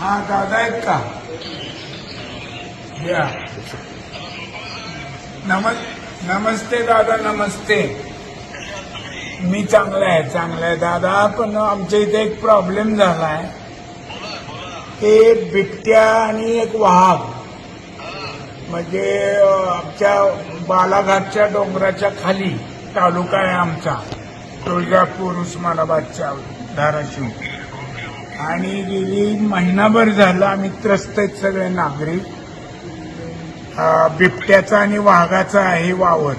हा दादा आहेत का? या. नमस् नमस्ते दादा नमस्ते. मी चांगला आहे चांगला आहे. दादा पण आमच्या इथे एक प्रॉब्लेम झालाय. ते बिबट्या आणि एक वाघ. म्हणजे आमच्या बालाघाटच्या डोंगराच्या खाली तालुका आहे आमचा. तुळजापूर उस्मानाबादच्या धाराशिव. आणि गेली महिनाभर झालं आम्ही त्रस्त आहेत सगळे नागरिक. बिबट्याचा आणि वाघाचा आहे वावर.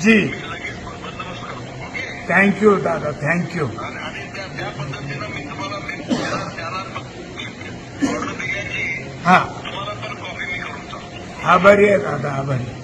जी. थँक्यू दादा थँक्यू आणि हा. तुम्हाला आभारी आहे दादा आभारी